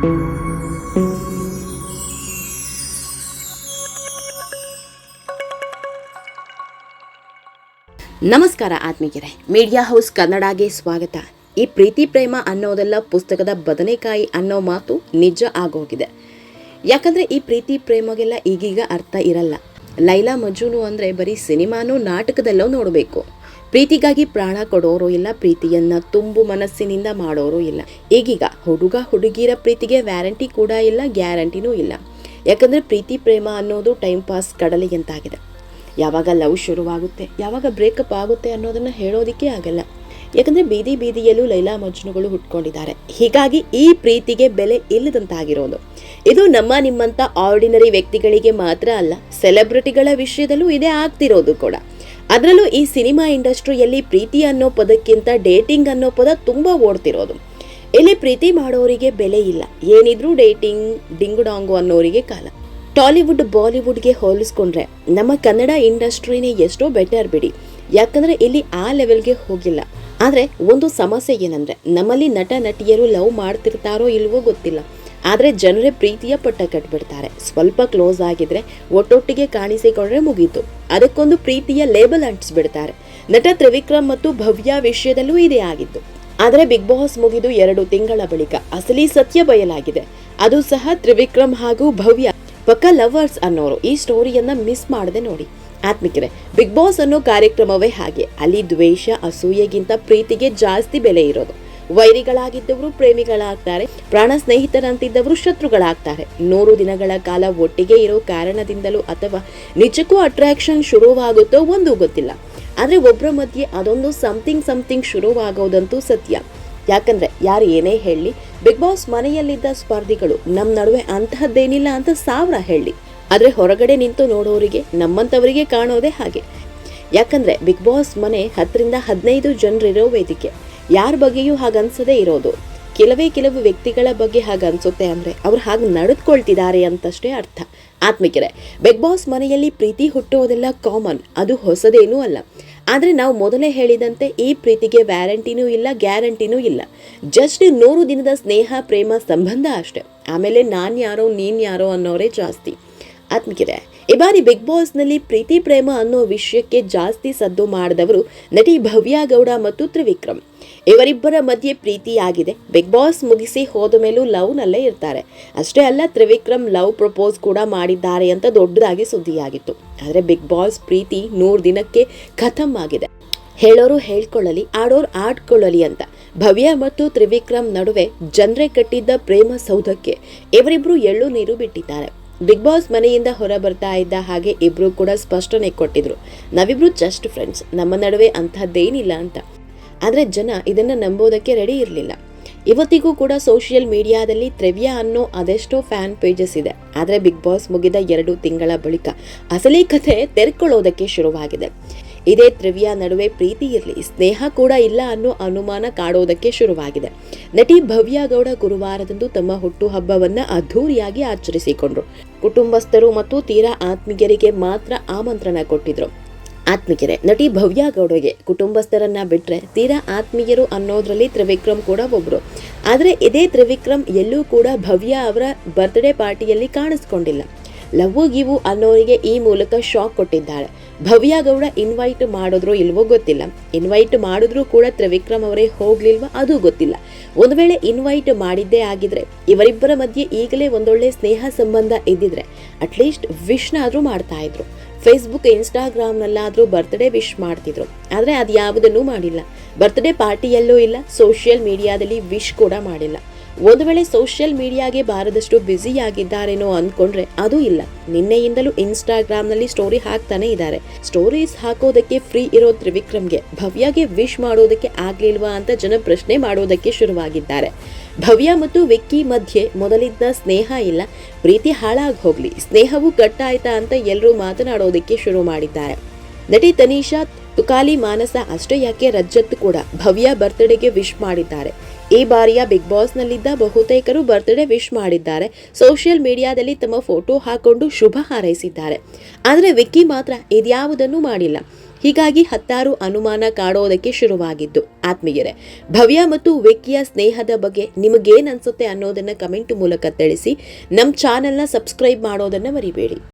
ನಮಸ್ಕಾರ ಆತ್ಮೀಗೆರೆ media house ಕನ್ನಡಗೆ ಸ್ವಾಗತ. ಈ ಪ್ರೀತಿ ಪ್ರೇಮ ಅನ್ನೋದೆಲ್ಲ ಪುಸ್ತಕದ ಬದನೆಕಾಯಿ ಅನ್ನೋ ಮಾತು ನಿಜ ಆಗೋಗಿದೆ. ಯಾಕಂದ್ರೆ ಈ ಪ್ರೀತಿ ಪ್ರೇಮಗೆಲ್ಲ ಈಗೀಗ ಅರ್ಥ ಇರಲ್ಲ. ಲೈಲಾ ಮಜೂನು ಅಂದ್ರೆ ಬರೀ ಸಿನಿಮಾನೂ ನಾಟಕದಲ್ಲೋ ನೋಡಬೇಕು. ಪ್ರೀತಿಗಾಗಿ ಪ್ರಾಣ ಕೊಡೋರು ಇಲ್ಲ, ಪ್ರೀತಿಯನ್ನ ತುಂಬು ಮನಸ್ಸಿನಿಂದ ಮಾಡೋರು ಇಲ್ಲ. ಈಗೀಗ ಹುಡುಗ ಹುಡುಗಿರ ಪ್ರೀತಿಗೆ ವ್ಯಾರಂಟಿ ಕೂಡ ಇಲ್ಲ, ಗ್ಯಾರಂಟಿನೂ ಇಲ್ಲ. ಯಾಕಂದ್ರೆ ಪ್ರೀತಿ, ಪ್ರೇಮ ಅನ್ನೋದು ಟೈಮ್ ಪಾಸ್ ಕಡಲೆಯಂತಾಗಿದೆ ಯಾವಾಗ ಲವ್ ಶುರುವಾಗುತ್ತೆ, ಯಾವಾಗ ಬ್ರೇಕಪ್ ಆಗುತ್ತೆ ಅನ್ನೋದನ್ನ ಹೇಳೋದಿಕ್ಕೆ ಆಗಲ್ಲ. ಯಾಕಂದ್ರೆ ಬೀದಿ ಬೀದಿಯಲ್ಲೂ ಲೈಲಾ ಮಜ್ನುಗಳು ಹುಟ್ಕೊಂಡಿದ್ದಾರೆ. ಹೀಗಾಗಿ ಈ ಪ್ರೀತಿಗೆ ಬೆಲೆ ಇಲ್ಲದಂತಾಗಿರೋದು. ಇದು ನಮ್ಮ ನಿಮ್ಮಂತ ಆರ್ಡಿನರಿ ವ್ಯಕ್ತಿಗಳಿಗೆ ಮಾತ್ರ ಅಲ್ಲ ಸೆಲೆಬ್ರಿಟಿಗಳ ವಿಷಯದಲ್ಲೂ ಇದೇ ಆಗ್ತಿರೋದು ಕೂಡ. ಅದರಲ್ಲೂ ಈ ಸಿನಿಮಾ ಇಂಡಸ್ಟ್ರಿಯಲ್ಲಿ ಪ್ರೀತಿ ಅನ್ನೋ ಪದಕ್ಕಿಂತ ಡೇಟಿಂಗ್ ಅನ್ನೋ ಪದ ತುಂಬ ಓಡ್ತಿರೋದು. ಇಲ್ಲಿ ಪ್ರೀತಿ ಮಾಡೋರಿಗೆ ಬೆಲೆ ಇಲ್ಲ. ಏನಿದ್ರೂ ಡೇಟಿಂಗ್, ಡಿಂಗುಡಾಂಗು ಅನ್ನೋರಿಗೆ ಕಾಲ. ಟಾಲಿವುಡ್, ಬಾಲಿವುಡ್ಗೆ ಹೋಲಿಸ್ಕೊಂಡ್ರೆ ನಮ್ಮ ಕನ್ನಡ ಇಂಡಸ್ಟ್ರಿನೇ ಎಷ್ಟೋ ಬೆಟರ್ ಬಿಡಿ. ಯಾಕಂದ್ರೆ ಇಲ್ಲಿ ಆ ಲೆವೆಲ್ಗೆ ಹೋಗಿಲ್ಲ. ಆದ್ರೆ ಒಂದು ಸಮಸ್ಯೆ ಏನಂದ್ರೆ, ನಮ್ಮಲ್ಲಿ ನಟ ನಟಿಯರು ಲವ್ ಮಾಡ್ತಿರ್ತಾರೋ ಇಲ್ವೋ ಗೊತ್ತಿಲ್ಲ. ಆದ್ರೆ ಜನರೇ ಪ್ರೀತಿಯ ಪಟ್ಟ ಕಟ್ಬಿಡ್ತಾರೆ. ಸ್ವಲ್ಪ ಕ್ಲೋಸ್ ಆಗಿದ್ರೆ ಒಟ್ಟೊಟ್ಟಿಗೆ ಕಾಣಿಸಿಕೊಂಡ್ರೆ ಮುಗೀತು. ಅದಕ್ಕೊಂದು ಪ್ರೀತಿಯ ಲೇಬಲ್ ಅಂಟಿಸ್ಬಿಡ್ತಾರೆ. ನಟ ತ್ರಿವಿಕ್ರಮ್ ಮತ್ತು ಭವ್ಯ ವಿಷಯದಲ್ಲೂ ಇದೇ ಆಗಿತ್ತು. ಆದರೆ ಬಿಗ್ ಬಾಸ್ ಮುಗಿದು ಎರಡು ತಿಂಗಳ ಬಳಿಕ ಅಸಲಿ ಸತ್ಯ ಬಯಲಾಗಿದೆ. ಅದು ಸಹ ತ್ರಿವಿಕ್ರಮ್ ಹಾಗೂ ಭವ್ಯ. ಪಕ್ಕ ಲವರ್ಸ್ ಅನ್ನೋರು ಈ ಸ್ಟೋರಿಯನ್ನ ಮಿಸ್ ಮಾಡದೆ ನೋಡಿ. ಆತ್ಮಿಕರೆ ಬಿಗ್ ಬಾಸ್ ಅನ್ನೋ ಕಾರ್ಯಕ್ರಮವೇ ಹಾಗೆ. ಅಲ್ಲಿ ದ್ವೇಷ, ಅಸೂಯೆಗಿಂತ ಪ್ರೀತಿಗೆ ಜಾಸ್ತಿ ಬೆಲೆ ಇರೋದು. ವೈರಿಗಳಾಗಿದ್ದವರು ಪ್ರೇಮಿಗಳಾಗ್ತಾರೆ, ಪ್ರಾಣ ಸ್ನೇಹಿತರಂತಿದ್ದವರು ಶತ್ರುಗಳಾಗ್ತಾರೆ. ನೂರು ದಿನಗಳ ಕಾಲ ಒಟ್ಟಿಗೆ ಇರೋ ಕಾರಣದಿಂದಲೂ ಅಥವಾ ನಿಜಕ್ಕೂ ಅಟ್ರಾಕ್ಷನ್ ಶುರುವಾಗುತ್ತೋ ಒಂದು ಗೊತ್ತಿಲ್ಲ. ಆದರೆ ಒಬ್ಬರ ಮಧ್ಯೆ ಅದೊಂದು ಸಮಥಿಂಗ್ ಸಮಥಿಂಗ್ ಶುರುವಾಗೋದಂತೂ ಸತ್ಯ. ಯಾಕಂದ್ರೆ ಯಾರು ಏನೇ ಹೇಳಿ ಬಿಗ್ ಬಾಸ್ ಮನೆಯಲ್ಲಿದ್ದ ಸ್ಪರ್ಧಿಗಳು ನಮ್ಮ ನಡುವೆ ಅಂತಹದ್ದೇನಿಲ್ಲ ಅಂತ ಸಾವಿರ ಹೇಳಿ. ಆದರೆ ಹೊರಗಡೆ ನಿಂತು ನೋಡೋರಿಗೆ ನಮ್ಮಂಥವರಿಗೆ ಕಾಣೋದೇ ಹಾಗೆ. ಯಾಕಂದ್ರೆ ಬಿಗ್ ಬಾಸ್ ಮನೆ ಹತ್ತರಿಂದ ಹದಿನೈದು ಜನರಿರೋ ವೇದಿಕೆ. ಯಾರ ಬಗ್ಗೆಯೂ ಹಾಗನ್ಸದೇ ಇರೋದು. ಕೆಲವೇ ಕೆಲವು ವ್ಯಕ್ತಿಗಳ ಬಗ್ಗೆ ಹಾಗನ್ಸುತ್ತೆ ಅಂದ್ರೆ ಅವ್ರು ಹಾಗೆ ನಡೆದುಕೊಳ್ತಿದ್ದಾರೆ ಅಂತಷ್ಟೇ ಅರ್ಥ. ಆತ್ಮಿಕರೆ ಬಿಗ್ ಬಾಸ್ ಮನೆಯಲ್ಲಿ ಪ್ರೀತಿ ಹುಟ್ಟುವುದೆಲ್ಲ ಕಾಮನ್ ಅದು ಹೊಸದೇನೂ ಅಲ್ಲ. ಆದರೆ ನಾವು ಮೊದಲೇ ಹೇಳಿದಂತೆ ಈ ಪ್ರೀತಿಗೆ ವ್ಯಾರಂಟಿನೂ ಇಲ್ಲ ಗ್ಯಾರಂಟಿನೂ ಇಲ್ಲ. ಜಸ್ಟ್ ನೂರು ದಿನದ ಸ್ನೇಹ, ಪ್ರೇಮ, ಸಂಬಂಧ ಅಷ್ಟೆ. ಆಮೇಲೆ ನಾನು ಯಾರೋ, ನೀನು ಯಾರೋ ಅನ್ನೋರೇ ಜಾಸ್ತಿ. ಆತ್ಮಿಕಿದೆ ಈ ಬಾರಿ ಬಿಗ್ ಬಾಸ್ನಲ್ಲಿ ಪ್ರೀತಿ, ಪ್ರೇಮ ಅನ್ನೋ ವಿಷಯಕ್ಕೆ ಜಾಸ್ತಿ ಸದ್ದು ಮಾಡಿದವರು ನಟಿ ಭವ್ಯ ಗೌಡ ಮತ್ತು ತ್ರಿವಿಕ್ರಮ್. ಇವರಿಬ್ಬರ ಮಧ್ಯೆ ಪ್ರೀತಿಯಾಗಿದೆ. ಬಿಗ್ ಬಾಸ್ ಮುಗಿಸಿ ಹೋದ ಮೇಲೂ ಲವ್ನಲ್ಲೇ ಇರ್ತಾರೆ. ಅಷ್ಟೇ ಅಲ್ಲ, ತ್ರಿವಿಕ್ರಮ್ ಲವ್ ಪ್ರಪೋಸ್ ಕೂಡ ಮಾಡಿದ್ದಾರೆ ಅಂತ ದೊಡ್ಡದಾಗಿ ಸುದ್ದಿಯಾಗಿತ್ತು. ಆದರೆ ಬಿಗ್ ಬಾಸ್ ಪ್ರೀತಿ ನೂರು ದಿನಕ್ಕೆ ಖತಮ್ ಆಗಿದೆ. ಹೇಳೋರು ಹೇಳ್ಕೊಳ್ಳಲಿ, ಆಡೋರು ಆಡ್ಕೊಳ್ಳಲಿ ಅಂತ. ಭವ್ಯ ಮತ್ತು ತ್ರಿವಿಕ್ರಮ್ ನಡುವೆ ಜನರೇ ಕಟ್ಟಿದ್ದ ಪ್ರೇಮ ಸೌಧಕ್ಕೆ ಇವರಿಬ್ಬರು ಎಳ್ಳು ನೀರು ಬಿಟ್ಟಿದ್ದಾರೆ. ಬಿಗ್ ಬಾಸ್ ಮನೆಯಿಂದ ಹೊರ ಬರ್ತಾ ಇದ್ದ ಹಾಗೆ ಇಬ್ರು ಕೂಡ ಸ್ಪಷ್ಟನೆ ಕೊಟ್ಟಿದ್ರು. ನಾವಿಬ್ರು ಜಸ್ಟ್ ಫ್ರೆಂಡ್ಸ್ ನಮ್ಮ ನಡುವೆ ಅಂಥದ್ದೇನಿಲ್ಲ ಅಂತ. ಆದರೆ ಜನ ಇದನ್ನ ನಂಬೋದಕ್ಕೆ ರೆಡಿ ಇರಲಿಲ್ಲ. ಇವತ್ತಿಗೂ ಕೂಡ ಸೋಷಿಯಲ್ ಮೀಡಿಯಾದಲ್ಲಿ ತ್ರೆವ್ಯಾ ಅನ್ನೋ ಅದೆಷ್ಟೋ ಫ್ಯಾನ್ ಪೇಜಸ್ ಇದೆ. ಆದರೆ ಬಿಗ್ ಬಾಸ್ ಮುಗಿದ ಎರಡು ತಿಂಗಳ ಬಳಿಕ ಅಸಲಿ ಕಥೆ ತೆರ್ಕೊಳ್ಳೋದಕ್ಕೆ ಶುರುವಾಗಿದೆ. ಇದೇ ತ್ರಿವ್ಯಾ ನಡುವೆ ಪ್ರೀತಿ ಇರಲಿ, ಸ್ನೇಹ ಕೂಡ ಇಲ್ಲ ಅನ್ನೋ ಅನುಮಾನ ಕಾಡೋದಕ್ಕೆ ಶುರುವಾಗಿದೆ. ನಟಿ ಭವ್ಯ ಗೌಡ ಗುರುವಾರದಂದು ತಮ್ಮ ಹುಟ್ಟುಹಬ್ಬವನ್ನ ಅದ್ಧೂರಿಯಾಗಿ ಆಚರಿಸಿಕೊಂಡ್ರು. ಕುಟುಂಬಸ್ಥರು ಮತ್ತು ತೀರಾ ಆತ್ಮೀಯರಿಗೆ ಮಾತ್ರ ಆಮಂತ್ರಣ ಕೊಟ್ಟಿದ್ರು. ಆತ್ಮೀಯರೇ, ನಟಿ ಭವ್ಯ ಗೌಡಗೆ ಕುಟುಂಬಸ್ಥರನ್ನ ಬಿಟ್ಟರೆ ತೀರಾ ಆತ್ಮೀಯರು ಅನ್ನೋದ್ರಲ್ಲಿ ತ್ರಿವಿಕ್ರಮ್ ಕೂಡ ಒಬ್ರು. ಆದರೆ ಇದೇ ತ್ರಿವಿಕ್ರಮ್ ಎಲ್ಲೂ ಕೂಡ ಭವ್ಯ ಅವರ ಬರ್ತ್ಡೇ ಪಾರ್ಟಿಯಲ್ಲಿ ಕಾಣಿಸ್ಕೊಂಡಿಲ್ಲ. ಲವ್ವು ಗಿವು ಅನ್ನೋರಿಗೆ ಈ ಮೂಲಕ ಶಾಕ್ ಕೊಟ್ಟಿದ್ದಾಳೆ. ಭವ್ಯ ಗೌಡ ಇನ್ವೈಟ್ ಮಾಡಿದ್ರು ಇಲ್ವೋ ಗೊತ್ತಿಲ್ಲ. ಇನ್ವೈಟ್ ಮಾಡಿದ್ರೂ ಕೂಡ ತ್ರಿವಿಕ್ರಮ್ ಅವರೇ ಹೋಗ್ಲಿಲ್ವಾ ಅದು ಗೊತ್ತಿಲ್ಲ. ಒಂದು ವೇಳೆ ಇನ್ವೈಟ್ ಮಾಡಿದ್ದೇ ಆಗಿದ್ರೆ, ಇವರಿಬ್ಬರ ಮಧ್ಯೆ ಈಗಲೇ ಒಂದೊಳ್ಳೆ ಸ್ನೇಹ ಸಂಬಂಧ ಇದ್ದಿದ್ರೆ ಅಟ್ಲೀಸ್ಟ್ ವಿಶ್ನಾದ್ರೂ ಮಾಡ್ತಾ ಇದ್ರು. ಫೇಸ್ಬುಕ್ ಇನ್ಸ್ಟಾಗ್ರಾಮ್ನಲ್ಲಾದರೂ ಬರ್ತ್ಡೇ ವಿಶ್ ಮಾಡ್ತಿದ್ರು. ಆದರೆ ಅದು ಯಾವುದನ್ನೂ ಮಾಡಿಲ್ಲ ಬರ್ತ್ಡೇ ಪಾರ್ಟಿಯಲ್ಲೂ ಇಲ್ಲ ಸೋಷಿಯಲ್ ಮೀಡಿಯಾದಲ್ಲಿ ವಿಶ್ ಕೂಡ ಮಾಡಿಲ್ಲ. ಒಂದು ವೇಳೆ ಸೋಷಿಯಲ್ ಮೀಡಿಯಾಗೆ ಬಾರದಷ್ಟು ಬ್ಯುಸಿ ಆಗಿದ್ದಾರೇನೋ ಅಂದ್ಕೊಂಡ್ರೆ ಅದು ಇಲ್ಲ. ನಿನ್ನೆಯಿಂದಲೂ ಇನ್ಸ್ಟಾಗ್ರಾಮ್ನಲ್ಲಿ ಸ್ಟೋರಿ ಹಾಕ್ತಾನೆ ಇದ್ದಾರೆ. ಸ್ಟೋರೀಸ್ ಹಾಕೋದಕ್ಕೆ ಫ್ರೀ ಇರೋ ತ್ರಿವಿಕ್ರಮ್ಗೆ ಭವ್ಯಗೆ ವಿಶ್ ಮಾಡೋದಕ್ಕೆ ಆಗ್ಲಿಲ್ವಾ ಅಂತ ಜನ ಪ್ರಶ್ನೆ ಮಾಡೋದಕ್ಕೆ ಶುರುವಾಗಿದ್ದಾರೆ. ಭವ್ಯ ಮತ್ತು ವಿಕ್ಕಿ ಮಧ್ಯೆ ಮೊದಲಿದ್ದ ಸ್ನೇಹ ಇಲ್ಲ. ಪ್ರೀತಿ ಹಾಳಾಗಿ ಹೋಗ್ಲಿ. ಸ್ನೇಹವು ಕಟ್ಟಾಯ್ತಾ ಅಂತ ಎಲ್ಲರೂ ಮಾತನಾಡೋದಕ್ಕೆ ಶುರು ಮಾಡಿದ್ದಾರೆ. ನಟಿ ತನೀಷಾ, ತುಕಾಲಿ ಮಾನಸ ಅಷ್ಟೇ ಯಾಕೆ ರಜ್ಜತ್ ಕೂಡ ಭವ್ಯ ಬರ್ತ್ಡೇಗೆ ವಿಶ್ ಮಾಡಿದ್ದಾರೆ. ಈ ಬಾರಿಯ ಬಿಗ್ ಬಾಸ್ನಲ್ಲಿದ್ದ ಬಹುತೇಕರು ಬರ್ತ್ಡೇ ವಿಶ್ ಮಾಡಿದ್ದಾರೆ. ಸೋಷಿಯಲ್ ಮೀಡಿಯಾದಲ್ಲಿ ತಮ್ಮ ಫೋಟೋ ಹಾಕೊಂಡು ಶುಭ ಹಾರೈಸಿದ್ದಾರೆ. ಆದರೆ ವಿಕ್ಕಿ ಮಾತ್ರ ಇದ್ಯಾವುದನ್ನು ಮಾಡಿಲ್ಲ. ಹೀಗಾಗಿ ಹತ್ತಾರು ಅನುಮಾನ ಕಾಡೋದಕ್ಕೆ ಶುರುವಾಗಿದ್ದು. ಆತ್ಮೀಯರೇ, ಭವ್ಯ ಮತ್ತು ವಿಕ್ಕಿಯ ಸ್ನೇಹದ ಬಗ್ಗೆ ನಿಮಗೇನ್ ಅನ್ಸುತ್ತೆ ಅನ್ನೋದನ್ನ ಕಮೆಂಟ್ ಮೂಲಕ ತಿಳಿಸಿ. ನಮ್ಮ ಚಾನೆಲ್ನ ಸಬ್ಸ್ಕ್ರೈಬ್ ಮಾಡೋದನ್ನ ಮರಿಬೇಡಿ.